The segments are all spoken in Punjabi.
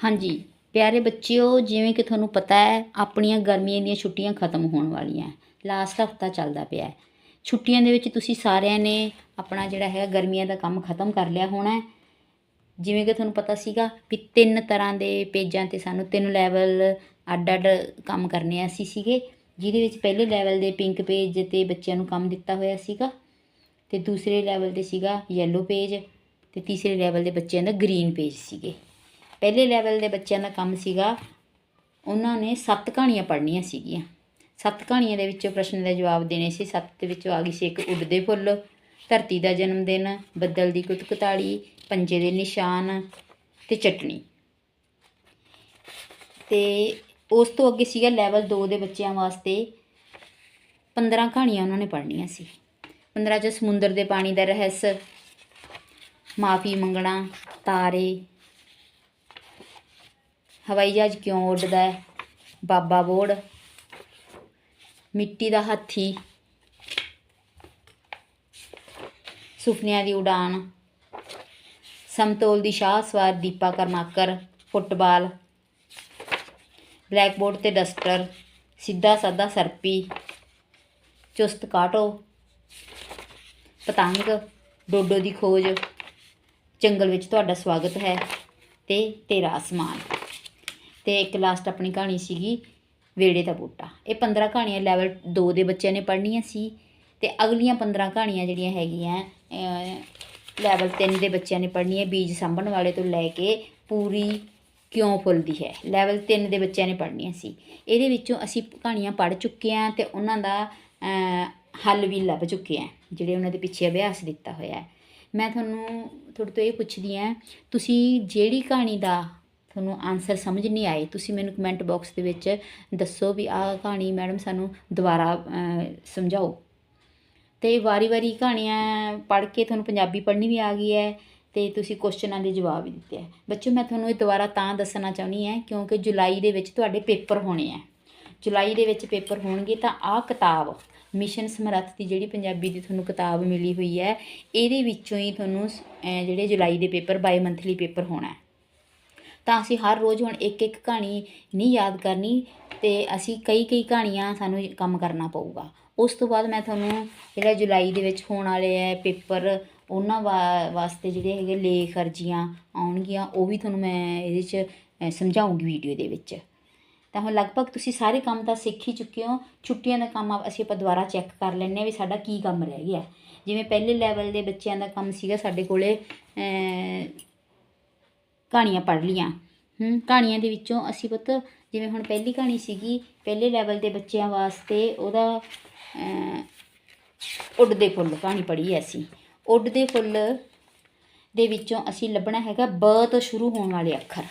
ਹਾਂਜੀ, ਪਿਆਰੇ ਬੱਚਿਓ, ਜਿਵੇਂ ਕਿ ਤੁਹਾਨੂੰ ਪਤਾ ਹੈ, ਆਪਣੀਆਂ ਗਰਮੀਆਂ ਦੀਆਂ ਛੁੱਟੀਆਂ ਖਤਮ ਹੋਣ ਵਾਲੀਆਂ ਲਾਸਟ ਹਫਤਾ ਚੱਲਦਾ ਪਿਆ ਛੁੱਟੀਆਂ ਦੇ ਵਿੱਚ ਤੁਸੀਂ ਸਾਰਿਆਂ ਨੇ ਆਪਣਾ ਜਿਹੜਾ ਹੈ ਗਰਮੀਆਂ ਦਾ ਕੰਮ ਖਤਮ ਕਰ ਲਿਆ ਹੋਣਾ ਜਿਵੇਂ ਕਿ ਤੁਹਾਨੂੰ ਪਤਾ ਸੀਗਾ ਵੀ ਤਿੰਨ ਤਰ੍ਹਾਂ ਦੇ ਪੇਜਾਂ ਤੇ ਸਾਨੂੰ ਤਿੰਨ ਲੈਵਲ ਅੱਡ ਅੱਡ ਕੰਮ ਕਰਨੇ ਆ ਅਸੀਂ ਸੀਗੇ, ਜਿਹਦੇ ਵਿੱਚ ਪਹਿਲੇ ਲੈਵਲ ਦੇ ਪਿੰਕ ਪੇਜ ਤੇ ਬੱਚਿਆਂ ਨੂੰ ਕੰਮ ਦਿੱਤਾ ਹੋਇਆ ਸੀਗਾ, ਤੇ ਦੂਸਰੇ ਲੈਵਲ ਤੇ ਸੀਗਾ ਯੈਲੋ ਪੇਜ ਤੇ ਤੀਸਰੇ ਲੈਵਲ ਦੇ ਬੱਚਿਆਂ ਦਾ ਗ੍ਰੀਨ ਪੇਜ ਸੀਗੇ। ਪਹਿਲੇ ਲੈਵਲ ਦੇ ਬੱਚਿਆਂ ਦਾ ਕੰਮ ਸੀਗਾ, ਉਹਨਾਂ ਨੇ ਸੱਤ ਕਹਾਣੀਆਂ ਪੜ੍ਹਨੀਆਂ ਸੀਗੀਆਂ। ਸੱਤ ਕਹਾਣੀਆਂ ਦੇ ਵਿੱਚੋਂ ਪ੍ਰਸ਼ਨ ਦੇ ਜਵਾਬ ਦੇਣੇ ਸੀ। ਸੱਤ ਦੇ ਵਿੱਚੋਂ ਆ ਗਈ ਸੀ ਇੱਕ ਉੱਡਦੇ ਫੁੱਲ, ਧਰਤੀ ਦਾ ਜਨਮ ਦਿਨ, ਬੱਦਲ ਦੀ ਕੁਤਕਤਾੜੀ ਪੰਜੇ ਦੇ ਨਿਸ਼ਾਨ ਤੇ ਚਟਣੀ। ਤੇ ਉਸ ਤੋਂ ਅੱਗੇ ਸੀਗਾ ਲੈਵਲ 2 ਦੇ ਬੱਚਿਆਂ ਵਾਸਤੇ 15 ਕਹਾਣੀਆਂ ਉਹਨਾਂ ਨੇ ਪੜ੍ਹਨੀਆਂ ਸੀ। 15 ਚ ਸਮੁੰਦਰ ਦੇ ਪਾਣੀ ਦਾ ਰਹੱਸ, ਮਾਫੀ ਮੰਗਣਾ, ਤਾਰੇ ਹਵਾਈ ਜਹਾਜ਼ ਕਿਉਂ ਉੱਡਦਾ ਹੈ? ਬਾਬਾ ਬੋੜ। ਮਿੱਟੀ ਦਾ ਹਾਥੀ। ਸੁਪਨਿਆਂ ਦੀ ਉਡਾਨ। ਸਮਤੋਲ ਦੀ ਸ਼ਾਹ ਸਵਾਰ ਦੀਪਾ ਕਰਮਾਕਰ, ਫੁੱਟਬਾਲ। ਬਲੈਕਬੋਰਡ ਤੇ ਡਸਟਰ। ਸਿੱਧਾ ਸਾਦਾ ਸਰਪੀ। ਚੁਸਤ ਕਾਟੋ। ਪਤੰਗ। ਡੋਡੋ ਦੀ ਖੋਜ। ਜੰਗਲ ਵਿੱਚ ਤੁਹਾਡਾ ਸਵਾਗਤ ਹੈ ਤੇ ਤੇਰਾ ਅਸਮਾਨ। ਤੇ ਇੱਕ ਲਾਸਟ ਆਪਣੀ ਕਹਾਣੀ ਸੀਗੀ ਵੇੜੇ ਦਾ ਬੂਟਾ। ਇਹ 15 ਕਹਾਣੀਆਂ ਲੈਵਲ 2 ਦੇ ਬੱਚਿਆਂ ਨੇ ਪੜ੍ਹਨੀਆਂ ਸੀ ਤੇ ਅਗਲੀਆਂ 15 ਕਹਾਣੀਆਂ ਜਿਹੜੀਆਂ ਹੈਗੀਆਂ ਲੈਵਲ 3 ਦੇ ਬੱਚਿਆਂ ਨੇ ਪੜ੍ਹਨੀਆਂ, ਬੀਜ ਸਾਂਭਣ ਵਾਲੇ ਤੋਂ ਲੈ ਕੇ ਪੂਰੀ ਕਿਉਂ ਫੁੱਲਦੀ ਹੈ ਲੈਵਲ 3 ਦੇ ਬੱਚਿਆਂ ਨੇ ਪੜ੍ਹਨੀਆਂ ਸੀ। ਇਹਦੇ ਵਿੱਚੋਂ ਅਸੀਂ ਕਹਾਣੀਆਂ ਪੜ੍ਹ ਚੁੱਕੇ ਹਾਂ ਤੇ ਉਹਨਾਂ ਦਾ ਹੱਲ ਵੀ ਲੱਭ ਚੁੱਕੇ ਹਾਂ, ਜਿਹੜੇ ਉਹਨਾਂ ਦੇ ਪਿੱਛੇ ਅਭਿਆਸ ਦਿੱਤਾ ਹੋਇਆ ਹੈ। ਮੈਂ ਤੁਹਾਨੂੰ, ਤੁਹਾਡੇ ਤੋਂ ਇਹ ਪੁੱਛਦੀ ਹਾਂ, ਤੁਸੀਂ ਜਿਹੜੀ ਕਹਾਣੀ ਦਾ ਤੁਹਾਨੂੰ ਆਨਸਰ ਸਮਝ ਨਹੀਂ ਆਏ। ਤੁਸੀਂ ਮੈਨੂੰ ਕਮੈਂਟ ਬਾਕਸ ਦੇ ਵਿੱਚ ਦੱਸੋ ਵੀ ਆਹ ਕਹਾਣੀ ਮੈਡਮ ਸਾਨੂੰ ਦੁਬਾਰਾ ਸਮਝਾਓ। ਤੇ ਵਾਰੀ-ਵਾਰੀ ਕਹਾਣੀਆਂ ਪੜ੍ਹ ਕੇ ਤੁਹਾਨੂੰ ਪੰਜਾਬੀ ਪੜ੍ਹਨੀ ਵੀ ਆ ਗਈ ਹੈ ਤੇ ਤੁਸੀਂ ਕੁਐਸਚਨਾਂ ਦੇ ਜਵਾਬ ਵੀ ਦਿੱਤੇ ਹੈ। ਬੱਚਿਓ ਮੈਂ ਤੁਹਾਨੂੰ ਇਹ ਦੁਬਾਰਾ ਤਾਂ ਦੱਸਣਾ ਚਾਹੁੰਦੀ ਹਾਂ ਕਿਉਂਕਿ ਜੁਲਾਈ ਦੇ ਵਿੱਚ ਤੁਹਾਡੇ ਪੇਪਰ ਹੋਣੇ ਆ ਜੁਲਾਈ ਦੇ ਵਿੱਚ ਪੇਪਰ ਹੋਣਗੇ ਤਾਂ ਆਹ ਕਿਤਾਬ ਮਿਸ਼ਨ ਸਮਰੱਥ ਦੀ ਜਿਹੜੀ ਪੰਜਾਬੀ ਦੀ ਤੁਹਾਨੂੰ ਕਿਤਾਬ ਮਿਲੀ ਹੋਈ ਹੈ ਇਹਦੇ ਵਿੱਚੋਂ ਹੀ ਤੁਹਾਨੂੰ ਅਹ, ਜਿਹੜੇ ਜੁਲਾਈ ਦੇ ਪੇਪਰ ਬਾਈ ਮੰਥਲੀ ਪੇਪਰ ਹੋਣਾ ਹੈ। ਤਾਂ ਅਸੀਂ ਹਰ ਰੋਜ਼ ਹੁਣ ਇੱਕ ਇੱਕ ਕਹਾਣੀ ਨਹੀਂ ਯਾਦ ਕਰਨੀ ਤੇ ਅਸੀਂ ਕਈ ਕਈ ਕਹਾਣੀਆਂ ਸਾਨੂੰ ਕੰਮ ਕਰਨਾ ਪਊਗਾ। ਉਸ ਤੋਂ ਬਾਅਦ ਮੈਂ ਤੁਹਾਨੂੰ ਜਿਹੜਾ ਜੁਲਾਈ ਦੇ ਵਿੱਚ ਹੋਣ ਵਾਲੇ ਹੈ ਪੇਪਰ ਉਹਨਾਂ ਵਾ- ਵਾਸਤੇ ਜਿਹੜੇ ਹੈਗੇ ਲੇਖ ਅਰਜ਼ੀਆਂ ਆਉਣਗੀਆਂ ਉਹ ਵੀ ਤੁਹਾਨੂੰ ਮੈਂ ਇਹਦੇ 'ਚ ਅ, ਸਮਝਾਉਂਗੀ ਵੀਡੀਓ ਦੇ ਵਿੱਚ। ਤਾਂ ਹੁਣ ਲਗਭਗ ਤੁਸੀਂ ਸਾਰੇ ਕੰਮ ਤਾਂ ਸਿੱਖ ਹੀ ਚੁੱਕੇ ਹੋ ਛੁੱਟੀਆਂ ਦਾ ਕੰਮ ਅਸੀਂ ਆਪਾਂ ਦੁਬਾਰਾ ਚੈੱਕ ਕਰ ਲੈਂਦੇ ਹਾਂ ਵੀ ਸਾਡਾ ਕੀ ਕੰਮ ਰਹਿ ਗਿਆ। ਜਿਵੇਂ ਪਹਿਲੇ ਲੈਵਲ ਦੇ ਬੱਚਿਆਂ ਦਾ ਕੰਮ ਸੀਗਾ ਸਾਡੇ ਕੋਲੇ ਕਹਾਣੀਆਂ ਪੜ੍ਹ ਲੀਆਂ ਹੂੰ, ਕਹਾਣੀਆਂ ਦੇ ਵਿੱਚੋਂ ਅਸੀਂ ਪੁੱਤ ਜਿਵੇਂ ਹੁਣ ਪਹਿਲੀ ਕਹਾਣੀ ਸੀਗੀ, ਪਹਿਲੇ ਲੈਵਲ ਦੇ ਬੱਚਿਆਂ ਵਾਸਤੇ ਉਹਦਾ ਉੱਡਦੇ ਫੁੱਲ, ਕਹਾਣੀ ਪੜ੍ਹੀ ਹੈ ਅਸੀਂ। ਉੱਡਦੇ ਫੁੱਲ ਦੇ ਵਿੱਚੋਂ ਅਸੀਂ ਲੱਭਣਾ ਹੈਗਾ ਬ ਤੋਂ ਸ਼ੁਰੂ ਹੋਣ ਵਾਲੇ ਅੱਖਰ।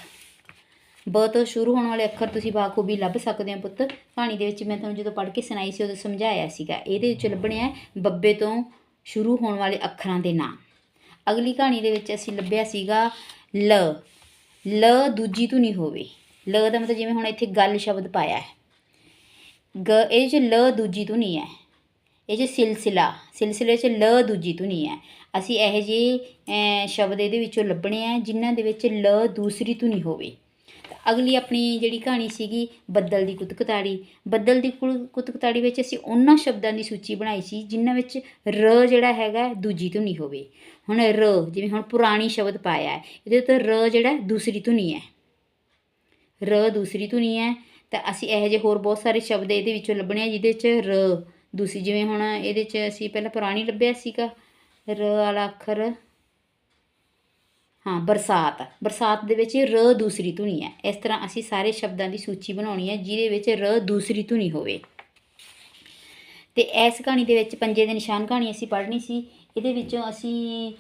ਬ ਤੋਂ ਸ਼ੁਰੂ ਹੋਣ ਵਾਲੇ ਅੱਖਰ ਤੁਸੀਂ ਬਾਖੂਬੀ ਲੱਭ ਸਕਦੇ ਹੋ ਪੁੱਤ। ਕਹਾਣੀ ਦੇ ਵਿੱਚ ਮੈਂ ਤੁਹਾਨੂੰ ਜਦੋਂ ਪੜ੍ਹ ਕੇ ਸੁਣਾਈ ਸੀ, ਉਦੋਂ ਸਮਝਾਇਆ ਸੀਗਾ। ਇਹਦੇ ਵਿੱਚ ਲੱਭਣੇ ਆ ਬੱਬੇ ਤੋਂ ਸ਼ੁਰੂ ਹੋਣ ਵਾਲੇ ਅੱਖਰਾਂ ਦੇ ਨਾਮ। ਅਗਲੀ ਕਹਾਣੀ ਦੇ ਵਿੱਚ ਅਸੀਂ ਲੱਭਿਆ ਸੀਗਾ ਲ। ਲ ਦੂਜੀ ਧੁਨੀ ਹੋਵੇ। ਲ ਦਾ ਮਤਲਬ ਜਿਵੇਂ ਹੁਣ ਇੱਥੇ ਗੱਲ ਸ਼ਬਦ ਪਾਇਆ ਹੈ। ਗ ਇਹ 'ਚ ਲ ਦੂਜੀ ਧੁਨੀ ਹੈ। ਇਹ 'ਚ ਸਿਲਸਿਲਾ। ਸਿਲਸਿਲੇ 'ਚ ਲ ਦੂਜੀ ਧੁਨੀ ਹੈ। ਅਸੀਂ ਇਹੋ ਜਿਹੇ ਸ਼ਬਦ ਇਹਦੇ ਵਿੱਚੋਂ ਲੱਭਣੇ ਆ ਜਿਨ੍ਹਾਂ ਦੇ ਵਿੱਚ ਲ ਦੂਸਰੀ ਧੁਨੀ ਹੋਵੇ। ਅਗਲੀ ਆਪਣੀ ਜਿਹੜੀ ਕਹਾਣੀ ਸੀਗੀ, ਬੱਦਲ ਦੀ ਕੁਤਕਤਾੜੀ ਬੱਦਲ ਦੀ ਕੁ- ਕੁਤਕਤਾੜੀ ਵਿੱਚ ਅਸੀਂ ਉਹਨਾਂ ਸ਼ਬਦਾਂ ਦੀ ਸੂਚੀ ਬਣਾਈ ਸੀ ਜਿਨ੍ਹਾਂ ਵਿੱਚ ਰ ਜਿਹੜਾ ਹੈਗਾ ਦੂਜੀ ਧੁਨੀ ਹੋਵੇ। ਹੁਣ ਰ, ਜਿਵੇਂ ਹੁਣ ਪੁਰਾਣੀ ਸ਼ਬਦ ਪਾਇਆ ਹੈ, ਇਹਦੇ ਉੱਤੇ ਰ ਜਿਹੜਾ ਦੂਸਰੀ ਧੁਨੀ ਹੈ। ਰ, ਦੂਸਰੀ ਧੁਨੀ ਹੈ, ਤਾਂ ਅਸੀਂ ਇਹੋ ਜਿਹੇ ਹੋਰ ਬਹੁਤ ਸਾਰੇ ਸ਼ਬਦ ਇਹਦੇ ਵਿੱਚੋਂ ਲੱਭਣੇ ਆ, ਜਿਹਦੇ 'ਚ ਰ, ਦੂਸਰੀ, ਜਿਵੇਂ ਹੁਣ ਇਹਦੇ 'ਚ ਅਸੀਂ ਪਹਿਲਾਂ ਪੁਰਾਣੀ ਲੱਭਿਆ ਸੀਗਾ, ਰ ਵਾਲਾ ਅੱਖਰ। ਹਾਂ, ਬਰਸਾਤ। ਬਰਸਾਤ ਦੇ ਵਿੱਚ ਰ, ਦੂਸਰੀ ਧੁਨੀ ਹੈ। ਇਸ ਤਰ੍ਹਾਂ ਅਸੀਂ ਸਾਰੇ ਸ਼ਬਦਾਂ ਦੀ ਸੂਚੀ ਬਣਾਉਣੀ ਹੈ, ਜਿਹਦੇ ਵਿੱਚ ਰ, ਦੂਸਰੀ ਧੁਨੀ ਹੋਵੇ। ਤੇ ਇਸ ਕਹਾਣੀ ਦੇ ਵਿੱਚ ਪੰਜੇ ਦੇ ਨਿਸ਼ਾਨ ਕਹਾਣੀ ਅਸੀਂ ਪੜ੍ਹਨੀ ਸੀ ਇਹਦੇ ਵਿੱਚੋਂ ਅਸੀਂ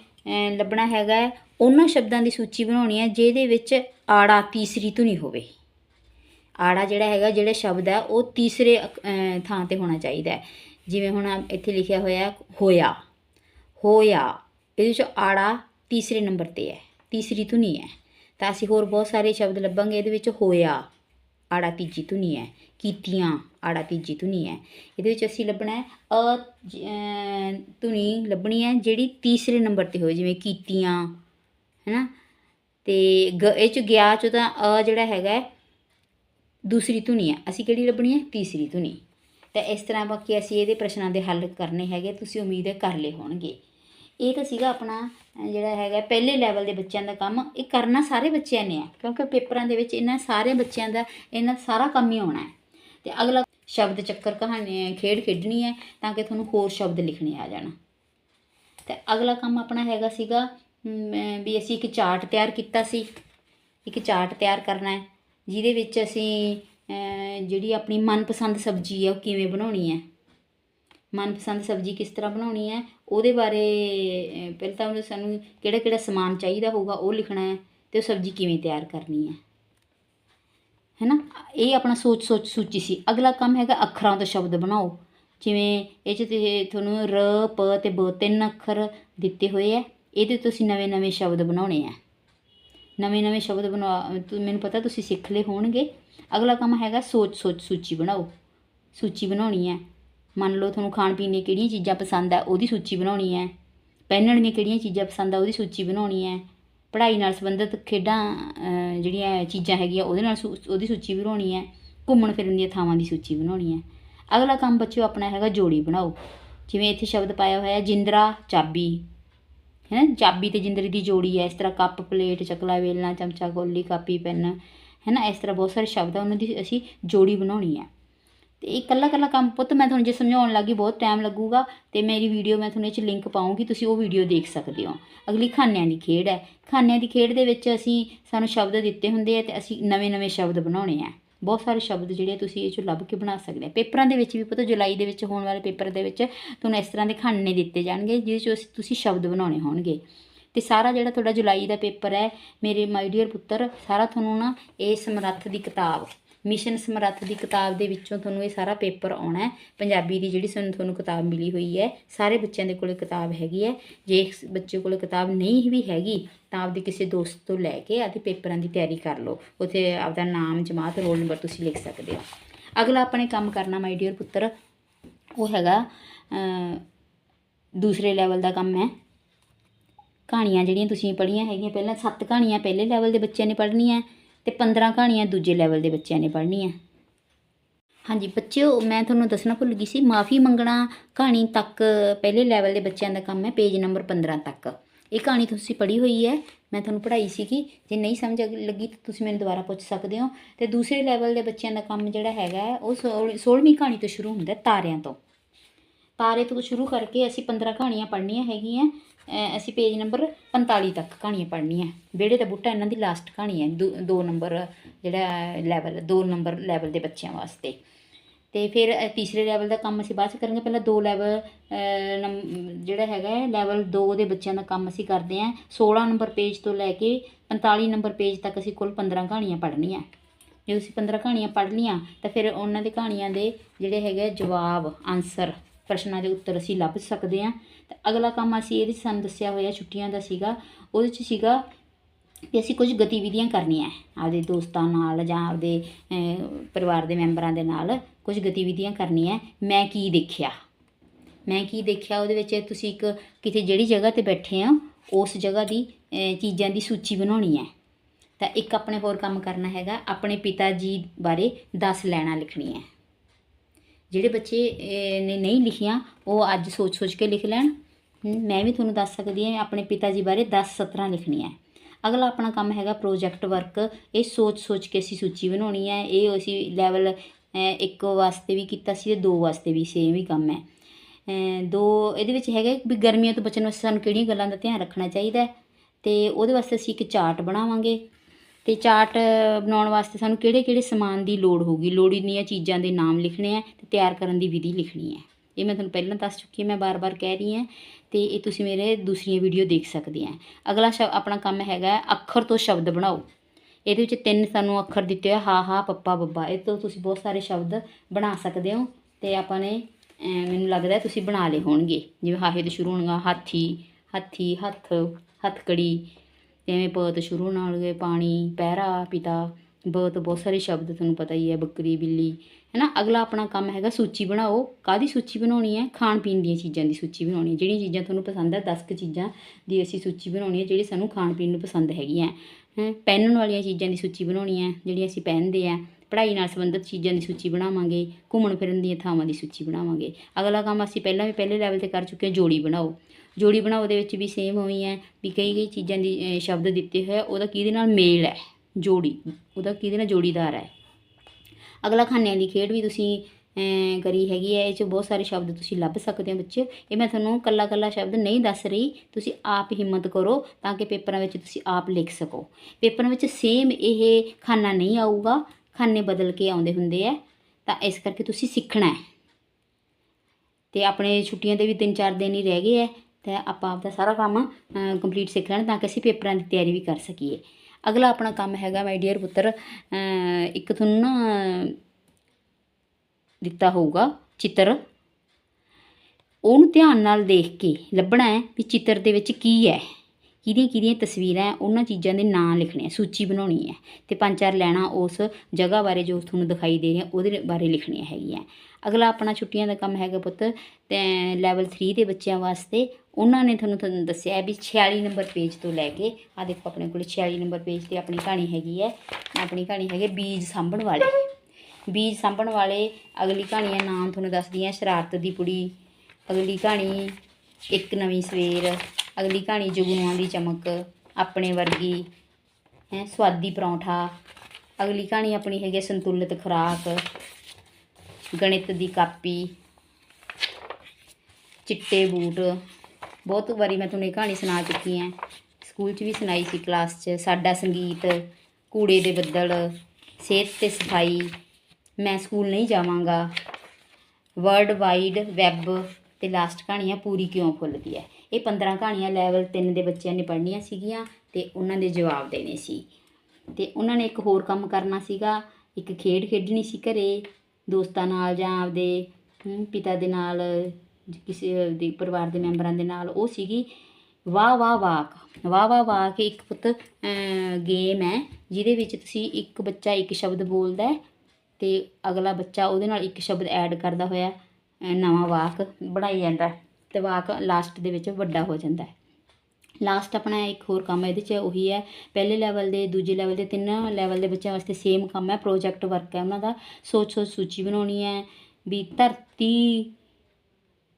ਲੱਭਣਾ ਹੈਗਾ ਉਹਨਾਂ ਸ਼ਬਦਾਂ ਦੀ ਸੂਚੀ ਬਣਾਉਣੀ ਹੈ ਜਿਹਦੇ ਵਿੱਚ ਆੜਾ ਤੀਸਰੀ ਧੁਨੀ ਹੋਵੇ। ਆੜਾ ਜਿਹੜਾ ਹੈਗਾ, ਜਿਹੜਾ ਸ਼ਬਦ ਹੈ, ਉਹ ਤੀਸਰੇ ਅਕ- ਥਾਂ ਤੇ ਹੋਣਾ ਚਾਹੀਦਾ ਹੈ। ਜਿਵੇਂ ਹੁਣ ਇੱਥੇ ਲਿਖਿਆ ਹੋਇਆ ਹੋਇਆ। ਹੋਇਆ। ਇਹਦੇ ਵਿੱਚ ਆੜਾ ਤੀਸਰੇ ਨੰਬਰ ਤੇ ਹੈ, ਤੀਸਰੀ ਧੁਨੀ ਹੈ। ਤਾਂ ਅਸੀਂ ਹੋਰ ਬਹੁਤ ਸਾਰੇ ਸ਼ਬਦ ਲੱਭਾਂਗੇ, ਇਹਦੇ ਵਿੱਚ ਹੋਇਆ। ਆੜਾ ਤੀਜੀ ਧੁਨੀ ਹੈ, ਕੀਤੀਆਂ ਆੜਾ ਤੀਜੀ ਧੁਨੀ ਹੈ। ਇਹਦੇ ਵਿੱਚ ਅਸੀਂ ਲੱਭਣਾ ਹੈ ਅ ਧੁਨੀ ਲੱਭਣੀ ਹੈ ਜਿਹੜੀ ਤੀਸਰੇ ਨੰਬਰ ਤੇ ਹੋਵੇ ਜਿਵੇਂ ਕੀਤੀਆਂ, ਹੈਨਾ? ਤੇ ਗ, ਇਹ ਚ ਗਿਆ ਚ ਤਾਂ ਅ ਜਿਹੜਾ ਹੈਗਾ ਦੂਸਰੀ ਧੁਨੀ ਹੈ। ਅਸੀਂ ਕਿਹੜੀ ਲੱਭਣੀ ਹੈ? ਤੀਸਰੀ ਧੁਨੀ। ਤਾਂ ਇਸ ਤਰ੍ਹਾਂ ਬਾਕੀ ਅਸੀਂ ਇਹਦੇ ਪ੍ਰਸ਼ਨਾਂ ਦੇ ਹੱਲ ਕਰਨੇ ਹੈਗੇ, ਤੁਸੀਂ ਉਮੀਦ ਹੈ ਕਰ ਲਏ ਹੋਣਗੇ। ਇਹ ਤਾਂ ਸੀਗਾ ਆਪਣਾ ਜਿਹੜਾ ਹੈਗਾ ਪਹਿਲੇ ਲੈਵਲ ਦੇ ਬੱਚਿਆਂ ਦਾ ਕੰਮ। ਇਹ ਕਰਨਾ ਸਾਰੇ ਬੱਚਿਆਂ ਨੇ ਹੈ ਕਿਉਂਕਿ ਪੇਪਰਾਂ ਦੇ ਵਿੱਚ ਇਹਨਾਂ ਸਾਰੇ ਬੱਚਿਆਂ ਦਾ, ਇਹਨਾਂ ਸਾਰਾ ਕੰਮ ਹੀ ਆਉਣਾ ਹੈ। ਤੇ ਅਗਲਾ ਸ਼ਬਦ ਚੱਕਰ ਕਹਾਣੀ ਖੇਡ ਖੇਡਣੀ ਹੈ, ਤਾਂ ਕਿ ਤੁਹਾਨੂੰ ਹੋਰ ਸ਼ਬਦ ਲਿਖਣੇ ਆ ਜਾਣ। ਤੇ ਅਗਲਾ ਕੰਮ ਆਪਣਾ ਹੈਗਾ ਸੀਗਾ ਵੀ ਅਸੀਂ ਇੱਕ ਚਾਰਟ ਤਿਆਰ ਕੀਤਾ ਸੀ। ਇੱਕ ਚਾਰਟ ਤਿਆਰ ਕਰਨਾ ਹੈ, ਜਿਹਦੇ ਵਿੱਚ ਅਸੀਂ ਜਿਹੜੀ ਆਪਣੀ ਮਨਪਸੰਦ ਸਬਜ਼ੀ ਹੈ, ਉਹ ਕਿਵੇਂ ਬਣਾਉਣੀ ਹੈ। ਮਨਪਸੰਦ ਸਬਜ਼ੀ ਕਿਸ ਤਰ੍ਹਾਂ ਬਣਾਉਣੀ ਹੈ, ਉਹਦੇ ਬਾਰੇ ਪਹਿਲਾਂ ਤਾਂ ਉਹਨੂੰ ਸਾਨੂੰ ਕਿਹੜਾ ਕਿਹੜਾ ਸਮਾਨ ਚਾਹੀਦਾ ਹੋਊਗਾ, ਉਹ ਲਿਖਣਾ ਹੈ ਤੇ ਉਹ ਸਬਜ਼ੀ ਕਿਵੇਂ ਤਿਆਰ ਕਰਨੀ ਹੈ। ਹੈਨਾ? ਇਹ ਆਪਣਾ ਸੋਚ ਸੋਚ ਸੂਚੀ ਸੀ। ਅਗਲਾ ਕੰਮ ਹੈਗਾ ਅੱਖਰਾਂ ਤੋਂ ਸ਼ਬਦ ਬਣਾਓ। ਜਿਵੇਂ ਇਹ 'ਚ ਤੇ ਤੁਹਾਨੂੰ ਰ, ਪ ਤੇ ਬ ਤਿੰਨ ਅੱਖਰ ਦਿੱਤੇ ਹੋਏ ਹੈ। ਇਹਦੇ ਤੁਸੀਂ ਨਵੇਂ ਨਵੇਂ ਸ਼ਬਦ ਬਣਾਉਣੇ ਆ ਨਵੇਂ ਨਵੇਂ ਸ਼ਬਦ ਬਣਾ ਤੁ- ਮੈਨੂੰ ਪਤਾ ਤੁਸੀਂ ਸਿੱਖ ਲਏ ਹੋਣਗੇ। ਅਗਲਾ ਕੰਮ ਹੈਗਾ ਸੋਚ ਸੋਚ ਸੂਚੀ ਬਣਾਓ। ਸੂਚੀ ਬਣਾਉਣੀ ਹੈ। ਮੰਨ ਲਓ ਤੁਹਾਨੂੰ ਖਾਣ ਪੀਣ ਦੀਆਂ ਕਿਹੜੀਆਂ ਚੀਜ਼ਾਂ ਪਸੰਦ ਆ, ਉਹਦੀ ਸੂਚੀ ਬਣਾਉਣੀ ਹੈ। ਪਹਿਨਣ ਦੀਆਂ ਕਿਹੜੀਆਂ ਚੀਜ਼ਾਂ ਪਸੰਦ ਆ, ਉਹਦੀ ਸੂਚੀ ਬਣਾਉਣੀ ਹੈ। ਪੜ੍ਹਾਈ ਨਾਲ ਸੰਬੰਧਿਤ ਖੇਡਾਂ ਜਿਹੜੀਆਂ ਚੀਜ਼ਾਂ ਹੈਗੀਆਂ, ਉਹਦੇ ਨਾਲ ਸੂ- ਉਹਦੀ ਸੂਚੀ ਬਣਾਉਣੀ ਹੈ। ਘੁੰਮਣ ਫਿਰਨ ਦੀਆਂ ਥਾਵਾਂ ਦੀ ਸੂਚੀ ਬਣਾਉਣੀ ਹੈ। ਅਗਲਾ ਕੰਮ ਬੱਚਿਓ ਆਪਣਾ ਹੈਗਾ ਜੋੜੀ ਬਣਾਓ। ਜਿਵੇਂ ਇੱਥੇ ਸ਼ਬਦ ਪਾਇਆ ਹੋਇਆ ਹੈ, ਜਿੰਦਰਾ, ਚਾਬੀ। ਹੈ ਨਾ ਚਾਬੀ ਤੇ ਜਿੰਦਰੀ ਦੀ ਜੋੜੀ ਹੈ। ਇਸ ਤਰ੍ਹਾਂ ਕੱਪ, ਪਲੇਟ, ਚਕਲਾ, ਵੇਲਣਾ, ਚਮਚਾ, ਕੋਲੀ, ਕਾਪੀ, ਪੈਨ। ਹੈ ਨਾ ਇਸ ਤਰ੍ਹਾਂ ਬਹੁਤ ਸਾਰੇ ਸ਼ਬਦ ਆ, ਉਹਨਾਂ ਦੀ ਅਸੀਂ ਜੋੜੀ ਬਣਾਉਣੀ ਹੈ। ਤੇ ਇਹ ਇਕੱਲਾ ਇਕੱਲਾ ਕੰਮ ਪੁੱਤ ਮੈਂ ਤੁਹਾਨੂੰ ਜੇ ਸਮਝਾਉਣ ਲੱਗੀ ਬਹੁਤ ਟਾਈਮ ਲੱਗੂਗਾ ਤੇ ਮੇਰੀ ਵੀਡੀਓ ਮੈਂ ਤੁਹਾਨੂੰ ਇਹ 'ਚ ਲਿੰਕ ਪਾਉਂਗੀ ਤੁਸੀਂ ਉਹ ਵੀਡੀਓ ਦੇਖ ਸਕਦੇ ਹੋ। ਅਗਲੀ ਖਾਨਿਆਂ ਦੀ ਖੇਡ ਹੈ। ਖਾਨਿਆਂ ਦੀ ਖੇਡ ਦੇ ਵਿੱਚ ਅਸੀਂ ਸਾਨੂੰ ਸ਼ਬਦ ਦਿੱਤੇ ਹੁੰਦੇ ਆ ਤੇ ਅਸੀਂ ਨਵੇਂ ਨਵੇਂ ਸ਼ਬਦ ਬਣਾਉਣੇ ਆ। ਬਹੁਤ ਸਾਰੇ ਸ਼ਬਦ ਜਿਹੜੇ ਤੁਸੀਂ ਇਹ 'ਚੋਂ ਲੱਭ ਕੇ ਬਣਾ ਸਕਦੇ ਆ। ਪੇਪਰਾਂ ਦੇ ਵਿੱਚ ਵੀ ਪਤਾ, ਜੁਲਾਈ ਦੇ ਵਿੱਚ ਹੋਣ ਵਾਲੇ ਪੇਪਰ ਦੇ ਵਿੱਚ ਤੁਹਾਨੂੰ ਇਸ ਤਰ੍ਹਾਂ ਦੇ ਖਾਨੇ ਦਿੱਤੇ ਜਾਣਗੇ, ਜਿਹਦੇ 'ਚੋਂ ਅਸੀਂ- ਤੁਸੀਂ ਸ਼ਬਦ ਬਣਾਉਣੇ ਹੋਣਗੇ। ਤੇ ਸਾਰਾ ਜਿਹੜਾ ਤੁਹਾਡਾ ਜੁਲਾਈ ਦਾ ਪੇਪਰ ਹੈ, ਮੇਰੇ ਮਾਈ ਡੀਅਰ ਪੁੱਤਰ, ਸਾਰਾ ਤੁਹਾਨੂੰ ਨਾ ਇਹ ਸਮਰੱਥ ਦੀ ਕਿਤਾਬ ਮਿਸ਼ਨ ਸਮਰੱਥ ਦੀ ਕਿਤਾਬ ਦੇ ਵਿੱਚੋਂ ਤੁਹਾਨੂੰ ਇਹ ਸਾਰਾ ਪੇਪਰ ਆਉਣਾ ਹੈ। ਪੰਜਾਬੀ ਦੀ ਜਿਹੜੀ ਸਾਨੂੰ ਤੁਹਾਨੂੰ ਕਿਤਾਬ ਮਿਲੀ ਹੋਈ ਹੈ, ਸਾਰੇ ਬੱਚਿਆਂ ਦੇ ਕੋਲੇ ਕਿਤਾਬ ਹੈਗੀ ਹੈ। ਜੇ ਬੱਚੇ ਕੋਲੇ ਕਿਤਾਬ ਨਹੀਂ ਵੀ ਹੈਗੀ, ਤਾਂ ਆਪਦੇ ਕਿਸੇ ਦੋਸਤ ਤੋਂ ਲੈ ਕੇ ਆਪਦੇ ਪੇਪਰਾਂ ਦੀ ਤਿਆਰੀ ਕਰ ਲਓ। ਉੱਥੇ ਆਪਦਾ ਨਾਮ, ਜਮਾਤ, ਰੋਲ ਨੰਬਰ ਤੁਸੀਂ ਲਿਖ ਸਕਦੇ ਹੋ। ਅਗਲਾ ਆਪਣੇ ਕੰਮ ਕਰਨਾ ਮਾਈ ਡੀਅਰ ਪੁੱਤਰ, ਉਹ ਹੈਗਾ ਦੂਸਰੇ ਲੈਵਲ ਦਾ ਕੰਮ ਹੈ। ਕਹਾਣੀਆਂ ਜਿਹੜੀਆਂ ਤੁਸੀਂ ਪੜ੍ਹੀਆਂ ਹੈਗੀਆਂ, ਪਹਿਲਾਂ ਸੱਤ ਕਹਾਣੀਆਂ ਪਹਿਲੇ ਲੈਵਲ ਦੇ ਬੱਚਿਆਂ ਨੇ ਪੜ੍ਹਨੀਆਂ। ਤੇ 15 ਕਹਾਣੀਆਂ ਦੂਜੇ ਲੈਵਲ ਦੇ ਬੱਚਿਆਂ ਨੇ ਪੜ੍ਹਨੀਆਂ। ਹਾਂਜੀ ਬੱਚਿਓ ਮੈਂ ਤੁਹਾਨੂੰ ਦੱਸਣਾ ਭੁੱਲ ਗਈ ਸੀ ਮਾਫੀ ਮੰਗਣਾ ਕਹਾਣੀ ਤੱਕ ਪਹਿਲੇ ਲੈਵਲ ਦੇ ਬੱਚਿਆਂ ਦਾ ਕੰਮ ਹੈ ਪੇਜ ਨੰਬਰ 15 ਤੱਕ। ਇਹ ਕਹਾਣੀ ਤੁਸੀਂ ਪੜ੍ਹੀ ਹੋਈ ਹੈ ਮੈਂ ਤੁਹਾਨੂੰ ਪੜ੍ਹਾਈ ਸੀਗੀ ਜੇ ਨਹੀਂ ਸਮਝ ਲੱਗੀ ਤਾਂ ਤੁਸੀਂ ਮੈਨੂੰ ਦੁਬਾਰਾ ਪੁੱਛ ਸਕਦੇ ਹੋ। ਤੇ ਦੂਸਰੇ ਲੈਵਲ ਦੇ ਬੱਚਿਆਂ ਦਾ ਕੰਮ ਜਿਹੜਾ ਹੈਗਾ ਹੈ, ਉਹ 16ਵੀਂ ਕਹਾਣੀ ਤੋਂ ਸ਼ੁਰੂ ਹੁੰਦਾ ਤਾਰਿਆਂ ਤੋਂ। ਤਾਰੇ ਤੋਂ ਸ਼ੁਰੂ ਕਰਕੇ ਅਸੀਂ 15 ਕਹਾਣੀਆਂ ਪੜ੍ਹਨੀਆਂ ਹੈਗੀਆਂ ਅਸੀਂ ਪੇਜ ਨੰਬਰ 45 ਤੱਕ ਕਹਾਣੀਆਂ ਪੜ੍ਹਨੀਆਂ ਵਿਹੜੇ ਦਾ ਬੂਟਾ ਇਹਨਾਂ ਦੀ ਲਾਸਟ ਕਹਾਣੀ ਹੈ ਦੋ- ਦੋ ਨੰਬਰ ਜਿਹੜਾ ਲੈਵਲ ਦੋ ਨੰਬਰ ਲੈਵਲ ਦੇ ਬੱਚਿਆਂ ਵਾਸਤੇ। ਤੇ ਫਿਰ ਤੀਸਰੇ ਲੈਵਲ ਦਾ ਕੰਮ ਅਸੀਂ ਬਾਅਦ ਚ ਕਰਾਂਗੇ। ਪਹਿਲਾਂ ਦੋ ਲੈਵਲ ਜਿਹੜਾ ਹੈਗਾ ਲੈਵਲ 2 ਦੇ ਬੱਚਿਆਂ ਦਾ ਕੰਮ ਅਸੀਂ ਕਰਦੇ ਹਾਂ 16 ਨੰਬਰ ਪੇਜ ਤੋਂ ਲੈ ਕੇ 45 ਨੰਬਰ ਪੇਜ ਤੱਕ ਅਸੀਂ ਕੁੱਲ 15 ਕਹਾਣੀਆਂ ਪੜ੍ਹਨੀਆਂ। ਜੇ ਤੁਸੀਂ 15 ਕਹਾਣੀਆਂ ਪੜ੍ਹ ਲੀਆਂ, ਤਾਂ ਫਿਰ ਉਹਨਾਂ ਦੇ ਕਹਾਣੀਆਂ ਦੇ ਜਿਹੜੇ ਹੈਗੇ ਜਵਾਬ ਆਨਸਰ ਪ੍ਰਸ਼ਨਾਂ ਦੇ ਉੱਤਰ ਅਸੀਂ ਲੱਭ ਸਕਦੇ ਹਾਂ ਤੇ ਅਗਲਾ ਕੰਮ ਅਸੀਂ ਇਹਦੇ 'ਚ ਸਾਨੂੰ ਦੱਸਿਆ ਹੋਇਆ ਛੁੱਟੀਆਂ ਦਾ ਸੀਗਾ, ਉਹਦੇ 'ਚ ਸੀਗਾ ਕਿ ਅਸੀਂ ਕੁਝ ਗਤੀਵਿਧੀਆਂ ਕਰਨੀਆਂ ਆਪਦੇ ਦੋਸਤਾਂ ਨਾਲ ਜਾਂ ਆਪਦੇ ਪਰਿਵਾਰ ਦੇ ਮੈਂਬਰਾਂ ਦੇ ਨਾਲ ਕੁਝ ਗਤੀਵਿਧੀਆਂ ਕਰਨੀਆਂ ਮੈਂ ਕੀ ਦੇਖਿਆ? ਮੈਂ ਕੀ ਦੇਖਿਆ ਉਹਦੇ ਵਿੱਚ ਤੁਸੀਂ ਇੱਕ ਕਿਤੇ ਜਿਹੜੀ ਜਗ੍ਹਾ ਤੇ ਬੈਠੇ ਆ ਉਸ ਜਗ੍ਹਾ ਦੀ ਚੀਜ਼ਾਂ ਦੀ ਸੂਚੀ ਬਣਾਉਣੀ ਹੈ। ਤਾਂ ਇੱਕ ਆਪਣੇ ਹੋਰ ਕੰਮ ਕਰਨਾ ਹੈਗਾ, ਆਪਣੇ ਪਿਤਾ ਜੀ ਬਾਰੇ 10 ਲੈਣਾ ਲਿਖਣੀ ਹੈ। ਜਿਹੜੇ ਬੱਚੇ ਨੇ ਨਹੀਂ ਲਿਖੀਆਂ, ਉਹ ਅੱਜ ਸੋਚ-ਸੋਚ ਕੇ ਲਿਖ ਲੈਣ। ਮੈਂ ਵੀ ਤੁਹਾਨੂੰ ਦੱਸ ਸਕਦੀ ਹਾਂ, ਆਪਣੇ ਪਿਤਾ ਜੀ ਬਾਰੇ 10 ਸਤਰਾਂ ਲਿਖਣੀਆਂ ਅਗਲਾ ਆਪਣਾ ਕੰਮ ਹੈਗਾ ਪ੍ਰੋਜੈਕਟ ਵਰਕ ਇਹ ਸੋਚ-ਸੋਚ ਕੇ ਅਸੀਂ ਸੂਚੀ ਬਣਾਉਣੀ ਹੈ। ਇਹ ਅਸੀਂ ਲੈਵਲ 1 ਵਾਸਤੇ ਵੀ ਕੀਤਾ ਸੀ ਤੇ 2 ਵਾਸਤੇ ਵੀ ਸੇਮ ਹੀ ਕੰਮ ਹੈ। ਦੋ, ਇਹਦੇ ਵਿੱਚ ਹੈਗਾ ਵੀ ਗਰਮੀਆਂ ਤੋਂ ਬਚਣ ਵਾਸਤੇ ਸਾਨੂੰ ਕਿਹੜੀਆਂ ਗੱਲਾਂ ਦਾ ਧਿਆਨ ਰੱਖਣਾ ਚਾਹੀਦਾ ਹੈ? ਤੇ ਉਹਦੇ ਵਾਸਤੇ ਅਸੀਂ ਇੱਕ ਚਾਰਟ ਬਣਾਵਾਂਗੇ। ਤੇ ਚਾਰਟ ਬਣਾਉਣ ਵਾਸਤੇ ਸਾਨੂੰ ਕਿਹੜੇ ਕਿਹੜੇ ਸਮਾਨ ਦੀ ਲੋੜ ਹੋਊਗੀ? ਲੋੜੀਂਦੀਆਂ ਚੀਜ਼ਾਂ ਦੇ ਨਾਮ ਲਿਖਣੇ ਆ ਤੇ ਤਿਆਰ ਕਰਨ ਦੀ ਵਿਧੀ ਲਿਖਣੀ ਹੈ ਇਹ ਮੈਂ ਤੁਹਾਨੂੰ ਪਹਿਲਾਂ ਦੱਸ ਚੁੱਕੀ ਹਾਂ, ਮੈਂ ਬਾਰ-ਬਾਰ ਕਹਿ ਰਹੀ ਹਾਂ ਤੇ ਇਹ ਤੁਸੀਂ ਮੇਰੇ ਦੂਸਰੀਆਂ ਵੀਡੀਓ ਦੇਖ ਸਕਦੇ ਆ। ਅਗਲਾ ਸ਼ਬ, ਆਪਣਾ ਕੰਮ ਹੈਗਾ ਅੱਖਰ ਤੋਂ ਸ਼ਬਦ ਬਣਾਓ। ਇਹਦੇ ਵਿੱਚ ਤਿੰਨ ਸਾਨੂੰ ਅੱਖਰ ਦਿੱਤੇ ਹੋਏ ਹਾ ਹਾ, ਪੱਪਾ, ਬੱਬਾ। ਇਹ ਤੋਂ ਤੁਸੀਂ ਬਹੁਤ ਸਾਰੇ ਸ਼ਬਦ ਬਣਾ ਸਕਦੇ ਹੋ ਤੇ ਆਪਾਂ ਨੇ ਮੈਨੂੰ ਲੱਗਦਾ ਤੁਸੀਂ ਬਣਾ ਲਏ ਹੋਣਗੇ। ਜਿਵੇਂ ਹਾਹੇ ਤੋਂ ਸ਼ੁਰੂ ਹੋਣਗਾ, ਹਾਥੀ, ਹੱਥੀ, ਹੱਥ, ਹੱਥਕੜੀ ਜਿਵੇਂ ਬਹੁਤ ਸ਼ੁਰੂ ਨਾਲ ਗਏ ਪਾਣੀ, ਪਹਿਰਾ ਪਿਤਾ ਬਹੁਤ ਬਹੁਤ ਸਾਰੇ ਸ਼ਬਦ ਤੁਹਾਨੂੰ ਪਤਾ ਹੀ ਹੈ, ਬੱਕਰੀ, ਬਿੱਲੀ ਹੈ ਨਾ ਅਗਲਾ ਆਪਣਾ ਕੰਮ ਹੈਗਾ ਸੂਚੀ ਬਣਾਓ ਕਾਦੀ ਸੂਚੀ ਬਣਾਉਣੀ ਹੈ? ਖਾਣ ਪੀਣ ਦੀਆਂ ਚੀਜ਼ਾਂ ਦੀ ਸੂਚੀ ਬਣਾਉਣੀ ਹੈ। ਜਿਹੜੀਆਂ ਚੀਜ਼ਾਂ ਤੁਹਾਨੂੰ ਪਸੰਦ ਹੈ 10 ਕੁ ਚੀਜ਼ਾਂ ਦੀ ਅਸੀਂ ਸੂਚੀ ਬਣਾਉਣੀ ਹੈ, ਜਿਹੜੀ ਸਾਨੂੰ ਖਾਣ ਪੀਣ ਨੂੰ ਪਸੰਦ ਹੈਗੀਆਂ ਹੈ। ਪਹਿਨਣ ਵਾਲੀਆਂ ਚੀਜ਼ਾਂ ਦੀ ਸੂਚੀ ਬਣਾਉਣੀ ਹੈ, ਜਿਹੜੀਆਂ ਅਸੀਂ ਪਹਿਨਦੇ ਆ ਪੜ੍ਹਾਈ ਨਾਲ ਸੰਬੰਧਿਤ ਚੀਜ਼ਾਂ ਦੀ ਸੂਚੀ ਬਣਾਵਾਂਗੇ, ਘੁੰਮਣ ਫਿਰਨ ਦੀਆਂ ਥਾਵਾਂ ਦੀ ਸੂਚੀ ਬਣਾਵਾਂਗੇ। ਅਗਲਾ ਕੰਮ ਅਸੀਂ ਪਹਿਲਾਂ ਵੀ ਪਹਿਲੇ ਲੈਵਲ ਤੇ ਕਰ ਚੁੱਕੇ ਹਾਂ, ਜੋੜੀ ਬਣਾਓ। ਜੋੜੀ ਬਣਾਓ ਦੇ ਵਿੱਚ ਵੀ ਸੇਮ ਹੋਈ ਹੈ ਵੀ ਕਈ ਕਈ ਚੀਜ਼ਾਂ ਦੀ ਸ਼ਬਦ ਦਿੱਤੇ ਹੋਏ ਉਹਦਾ ਕਿਹਦੇ ਨਾਲ ਮੇਲ ਹੈ? ਜੋੜੀ, ਉਹਦਾ ਕਿਹਦੇ ਨਾਲ ਜੋੜੀਦਾਰ ਹੈ? ਅਗਲਾ ਖਾਨਿਆਂ ਦੀ ਖੇਡ ਵੀ ਤੁਸੀਂ ਕਰੀ ਹੈਗੀ ਹੈ, ਇਹ 'ਚ ਬਹੁਤ ਸਾਰੇ ਸ਼ਬਦ ਤੁਸੀਂ ਲੱਭ ਸਕਦੇ ਹੋ ਬੱਚੇ ਇਹ ਮੈਂ ਤੁਹਾਨੂੰ ਕੱਲਾ ਕੱਲਾ ਸ਼ਬਦ ਨਹੀਂ ਦੱਸ ਰਹੀ, ਤੁਸੀਂ ਆਪ ਹਿੰਮਤ ਕਰੋ ਤਾਂ ਕਿ ਪੇਪਰਾਂ ਵਿੱਚ ਤੁਸੀਂ ਆਪ ਲਿਖ ਸਕੋ। ਪੇਪਰਾਂ ਵਿੱਚ ਸੇਮ ਇਹ ਖਾਨਾ ਨਹੀਂ ਆਊਗਾ, ਖਾਨੇ ਬਦਲ ਕੇ ਆਉਂਦੇ ਹੁੰਦੇ ਆ, ਤਾਂ ਇਸ ਕਰਕੇ ਤੁਸੀਂ ਸਿੱਖਣਾ ਹੈ। ਤੇ ਆਪਣੇ ਛੁੱਟੀਆਂ ਦੇ ਵੀ 3-4 ਦਿਨ ਹੀ ਰਹਿ ਗਏ ਹੈ ਤੇ ਆਪਾਂ ਆਪਦਾ ਸਾਰਾ ਕੰਮ ਕੰਪਲੀਟ ਸਿੱਖ ਲੈਣਾ ਤਾਂ ਕਿ ਅਸੀਂ ਪੇਪਰਾਂ ਦੀ ਤਿਆਰੀ ਵੀ ਕਰ ਸਕੀਏ। ਅਗਲਾ ਆਪਣਾ ਕੰਮ ਹੈਗਾ ਮਾਈ ਡੀਅਰ ਪੁੱਤਰ ਇੱਕ ਤੁਹਾਨੂੰ ਨਾ ਦਿੱਤਾ ਹੋਊਗਾ ਚਿੱਤਰ। ਉਹਨੂੰ ਧਿਆਨ ਨਾਲ ਦੇਖ ਕੇ ਲੱਭਣਾ ਹੈ ਵੀ ਚਿੱਤਰ ਦੇ ਵਿੱਚ ਕੀ ਹੈ। ਕਿਹਦੀਆਂ ਕਿਹਦੀਆਂ ਤਸਵੀਰਾਂ ਉਹਨਾਂ ਚੀਜ਼ਾਂ ਦੇ ਨਾਂ ਲਿਖਣੇ ਆ ਸੂਚੀ ਬਣਾਉਣੀ ਹੈ ਤੇ ਪੰਜ ਚਾਰ ਲੈਣਾ ਉਸ ਜਗ੍ਹਾ ਬਾਰੇ ਜੋ ਤੁਹਾਨੂੰ ਦਿਖਾਈ ਦੇ ਰਿਹਾ, ਉਹਦੇ ਬਾਰੇ ਲਿਖਣੀਆਂ ਹੈਗੀਆਂ ਅਗਲਾ ਆਪਣਾ ਛੁੱਟੀਆਂ ਦਾ ਕੰਮ ਹੈਗਾ ਪੁੱਤ, ਤੇ ਲੈਵਲ 3 ਦੇ ਬੱਚਿਆਂ ਵਾਸਤੇ, ਉਹਨਾਂ ਨੇ ਤੁਹਾਨੂੰ ਤੁਹਾਨੂੰ ਦੱਸਿਆ ਵੀ 46 ਨੰਬਰ ਪੇਜ ਤੋਂ ਲੈ ਕੇ ਆ ਦੇਖੋ ਆਪਣੇ ਕੋਲ 46 ਨੰਬਰ ਪੇਜ ਤੇ ਆਪਣੀ ਕਹਾਣੀ ਹੈਗੀ ਹੈ, ਆਪਣੀ ਕਹਾਣੀ ਹੈਗੀ ਬੀਜ ਸਾਂਭਣ ਵਾਲੇ। ਬੀਜ ਸਾਂਭਣ ਵਾਲੇ ਅਗਲੀ ਕਹਾਣੀਆਂ ਨਾਮ ਤੁਹਾਨੂੰ ਦੱਸਦੀ ਹਾਂ, ਸ਼ਰਾਰਤ ਦੀ ਕੁੜੀ ਅਗਲੀ ਕਹਾਣੀ, ਇੱਕ ਨਵੀਂ ਸਵੇਰ। ਅਗਲੀ ਕਹਾਣੀ ਜੁਗਨੂਆਂ ਦੀ ਚਮਕ, ਆਪਣੇ ਵਰਗੀ, ਹੈ ਸਵਾਦੀ ਪਰੌਂਠਾ। ਅਗਲੀ ਕਹਾਣੀ ਆਪਣੀ ਹੈਗੀ ਹੈ ਸੰਤੁਲਿਤ ਖੁਰਾਕ, ਗਣਿਤ ਦੀ ਕਾਪੀ, ਚਿੱਟੇ ਬੂਟ। ਬਹੁਤ ਵਾਰੀ ਮੈਂ ਤੁਹਾਨੂੰ ਇਹ ਕਹਾਣੀ ਸੁਣਾ ਚੁੱਕੀ ਹਾਂ। ਸਕੂਲ 'ਚ ਵੀ ਸੁਣਾਈ ਸੀ ਕਲਾਸ 'ਚ, ਸਾਡਾ ਸੰਗੀਤ, ਕੂੜੇ ਦੇ ਬੱਦਲ, ਸਿਹਤ ਤੇ ਸਫ਼ਾਈ, ਮੈਂ ਸਕੂਲ ਨਹੀਂ ਜਾਵਾਂਗਾ। ਵਰਲਡ ਵਾਈਡ ਵੈਬ ਤੇ ਲਾਸਟ ਕਹਾਣੀ ਆ, ਪੂਰੀ ਕਿਉਂ ਫੁੱਲਦੀ ਹੈ? ਇਹ 15 ਕਹਾਣੀਆਂ ਲੈਵਲ 3 ਦੇ ਬੱਚਿਆਂ ਨੇ ਪੜ੍ਹਨੀਆਂ ਸੀਗੀਆਂ ਤੇ ਉਹਨਾਂ ਦੇ ਜਵਾਬ ਦੇਣੇ ਸੀ। ਤੇ ਉਹਨਾਂ ਨੇ ਇੱਕ ਹੋਰ ਕੰਮ ਕਰਨਾ ਸੀਗਾ, ਇੱਕ ਖੇਡ ਖੇਡਣੀ ਸੀ ਘਰੇ, ਦੋਸਤਾਂ ਨਾਲ ਜਾਂ ਆਪਦੇ ਪਿਤਾ ਦੇ ਨਾਲ, ਕਿਸੇ ਦੇ ਪਰਿਵਾਰ ਦੇ ਮੈਂਬਰਾਂ ਦੇ ਨਾਲ, ਉਹ ਸੀਗੀ ਵਾਹ ਵਾਹ ਵਾਕ, ਵਾਹ ਵਾਹ ਵਾਕ ਇੱਕ ਪੁੱਤ ਗੇਮ ਹੈ, ਜਿਹਦੇ ਵਿੱਚ ਤੁਸੀਂ ਇੱਕ ਬੱਚਾ ਇੱਕ ਸ਼ਬਦ ਬੋਲਦਾ ਹੈ ਤੇ ਅਗਲਾ ਬੱਚਾ ਉਹਦੇ ਨਾਲ ਇੱਕ ਸ਼ਬਦ ਐਡ ਕਰਦਾ ਹੋਇਆ ਨਵਾਂ ਵਾਕ ਬਣਾਈ ਜਾਂਦਾ ਤੇ ਵਾਕ ਲਾਸਟ ਦੇ ਵਿੱਚ ਵੱਡਾ ਹੋ ਜਾਂਦਾ ਹੈ। ਲਾਸਟ ਆਪਣਾ ਇੱਕ ਹੋਰ ਕੰਮ ਹੈ, ਇਹਦੇ 'ਚ ਉਹੀ ਹੈ, ਪਹਿਲੇ ਲੈਵਲ ਦੇ, ਦੂਜੇ ਲੈਵਲ ਦੇ ਤਿੰਨ ਲੈਵਲ ਦੇ ਬੱਚਿਆਂ ਵਾਸਤੇ ਸੇਮ ਕੰਮ ਹੈ ਪ੍ਰੋਜੈਕਟ ਵਰਕ ਹੈ ਉਹਨਾਂ ਦਾ। ਸੋਚ ਸੋਚ ਸੂਚੀ ਬਣਾਉਣੀ ਹੈ ਵੀ ਧਰਤੀ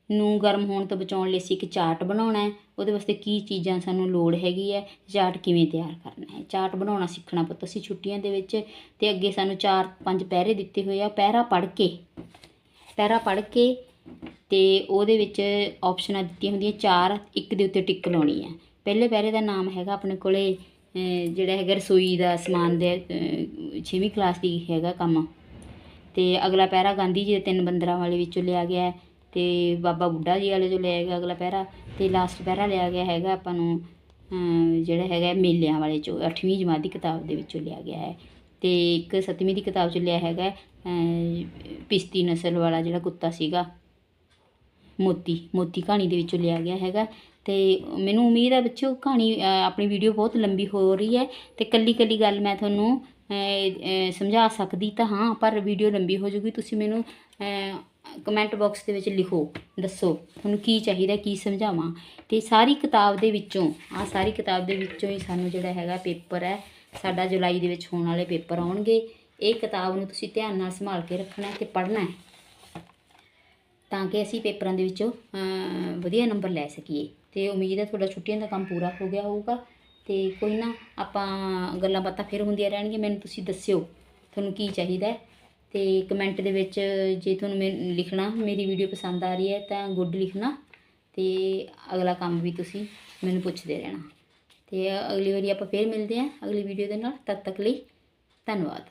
ਨੂੰ ਗਰਮ ਹੋਣ ਤੋਂ ਬਚਾਉਣ ਲਈ ਅਸੀਂ ਇੱਕ ਚਾਰਟ ਬਣਾਉਣਾ ਹੈ, ਉਹਦੇ ਵਾਸਤੇ ਕੀ ਚੀਜ਼ਾਂ ਸਾਨੂੰ ਲੋੜ ਹੈਗੀ ਹੈ, ਚਾਰਟ ਕਿਵੇਂ ਤਿਆਰ ਕਰਨਾ ਹੈ। ਚਾਰਟ ਬਣਾਉਣਾ ਸਿੱਖਣਾ ਪੁੱਤ, ਅਸੀਂ ਛੁੱਟੀਆਂ ਦੇ ਵਿੱਚ ਤੇ ਅੱਗੇ ਸਾਨੂੰ ਚਾਰ ਪੰਜ ਪਹਿਰੇ ਦਿੱਤੇ ਹੋਏ ਆ ਪਹਿਰਾ ਪੜ੍ਹ ਕੇ, ਪਹਿਰਾ ਪੜ੍ਹ ਕੇ ਤੇ ਉਹਦੇ ਵਿੱਚ ਆਪਸ਼ਨਾਂ ਦਿੱਤੀਆਂ ਹੁੰਦੀਆਂ ਚਾਰ, ਇੱਕ ਦੇ ਉੱਤੇ ਟਿਕ ਲਾਉਣੀ ਹੈ ਪਹਿਲੇ ਪਹਿਰੇ ਦਾ ਨਾਮ ਹੈਗਾ ਆਪਣੇ ਕੋਲੇ ਜਿਹੜਾ ਹੈਗਾ ਰਸੋਈ ਦਾ ਸਮਾਨ ਦੇ 6ਵੀਂ ਕਲਾਸ ਦੀ ਹੈਗਾ ਕੰਮ। ਤੇ ਅਗਲਾ ਪਹਿਰਾ ਗਾਂਧੀ ਜੀ ਦੇ ਤਿੰਨ ਬੰਦਰਾਂ ਵਾਲੇ ਵਿੱਚੋਂ ਲਿਆ ਗਿਆ ਹੈ ਤੇ ਬਾਬਾ ਬੁੱਢਾ ਜੀ ਵਾਲੇ ਚੋਂ ਲਿਆ ਗਿਆ ਅਗਲਾ ਪਹਿਰਾ ਤੇ ਲਾਸਟ ਪਹਿਰਾ ਲਿਆ ਗਿਆ ਹੈਗਾ ਆਪਾਂ ਨੂੰ ਜਿਹੜਾ ਹੈਗਾ ਮੇਲਿਆਂ ਵਾਲੇ ਚੋਂ 8ਵੀਂ ਜਮਾਤ ਦੀ ਕਿਤਾਬ ਦੇ ਵਿੱਚੋਂ ਲਿਆ ਗਿਆ ਹੈ। ਤੇ ਇੱਕ 7ਵੀਂ ਦੀ ਕਿਤਾਬ ਚੋਂ ਲਿਆ ਹੈਗਾ ਪਿਸਤੀ ਨਸਲ ਵਾਲਾ ਜਿਹੜਾ ਕੁੱਤਾ ਸੀਗਾ। ਮੋਤੀ ਮੋਤੀ ਕਹਾਣੀ ਦੇ ਵਿੱਚੋਂ ਲਿਆ ਗਿਆ ਹੈਗਾ। ਤੇ ਮੈਨੂੰ ਉਮੀਦ ਹੈ ਬੱਚਿਓ, ਕਹਾਣੀ ਆਪਣੀ ਵੀਡੀਓ ਬਹੁਤ ਲੰਬੀ ਹੋ ਰਹੀ ਹੈ ਤੇ ਕੱਲੀ ਕੱਲੀ ਗੱਲ ਮੈਂ ਤੁਹਾਨੂੰ ਸਮਝਾ ਸਕਦੀ ਤਾਂ ਹਾਂ, ਪਰ ਵੀਡੀਓ ਲੰਬੀ ਹੋ ਜੂਗੀ। ਤੁਸੀਂ ਮੈਨੂੰ ਕਮੈਂਟ ਬਾਕਸ ਦੇ ਵਿੱਚ ਲਿਖੋ, ਦੱਸੋ ਤੁਹਾਨੂੰ ਕੀ ਚਾਹੀਦਾ, ਕੀ ਸਮਝਾਵਾਂ। ਤੇ ਸਾਰੀ ਕਿਤਾਬ ਦੇ ਵਿੱਚੋਂ ਆ ਸਾਰੀ ਕਿਤਾਬ ਦੇ ਵਿੱਚੋਂ ਹੀ ਸਾਨੂੰ ਜਿਹੜਾ ਹੈਗਾ ਪੇਪਰ ਹੈ, ਸਾਡਾ ਜੁਲਾਈ ਦੇ ਵਿੱਚ ਹੋਣ ਵਾਲੇ ਪੇਪਰ ਆਉਣਗੇ। ਇਹ ਕਿਤਾਬ ਨੂੰ ਤੁਸੀਂ ਧਿਆਨ ਨਾਲ ਸੰਭਾਲ ਕੇ ਰੱਖਣਾ ਹੈ ਤੇ ਪੜ੍ਹਨਾ ਹੈ। ਤਾਂ ਕਿ ਅਸੀਂ ਪੇਪਰਾਂ ਦੇ ਵਿੱਚੋਂ ਵਧੀਆ ਨੰਬਰ ਲੈ ਸਕੀਏ। ਤੇ ਉਮੀਦ ਹੈ ਤੁਹਾਡਾ ਛੁੱਟੀਆਂ ਦਾ ਕੰਮ ਪੂਰਾ ਹੋ ਗਿਆ ਹੋਊਗਾ। ਤੇ ਕੋਈ ਨਾ, ਆਪਾਂ ਗੱਲਾਂ ਬਾਤਾਂ ਫਿਰ ਹੁੰਦੀਆਂ ਰਹਿਣਗੀਆਂ। ਮੈਨੂੰ ਤੁਸੀਂ ਦੱਸਿਓ, ਤੁਹਾਨੂੰ ਕੀ ਚਾਹੀਦਾ ਹੈ। ਤੇ ਕਮੈਂਟ ਦੇ ਵਿੱਚ ਜੇ ਤੁਹਾਨੂੰ ਮੈਂ ਲਿਖਣਾ, ਮੇਰੀ ਵੀਡੀਓ ਪਸੰਦ ਆ ਰਹੀ ਹੈ, ਤਾਂ ਗੁੱਡ ਲਿਖਣਾ। ਤੇ ਅਗਲਾ ਕੰਮ ਵੀ ਤੁਸੀਂ ਮੈਨੂੰ ਪੁੱਛਦੇ ਰਹਿਣਾ। ਤੇ ਅਗਲੀ ਵਾਰੀ ਆਪਾਂ ਫੇਰ ਮਿਲਦੇ ਹਾਂ ਅਗਲੀ ਵੀਡੀਓ ਦੇ ਨਾਲ। ਤਦ ਤੱਕ ਲਈ ਧੰਨਵਾਦ।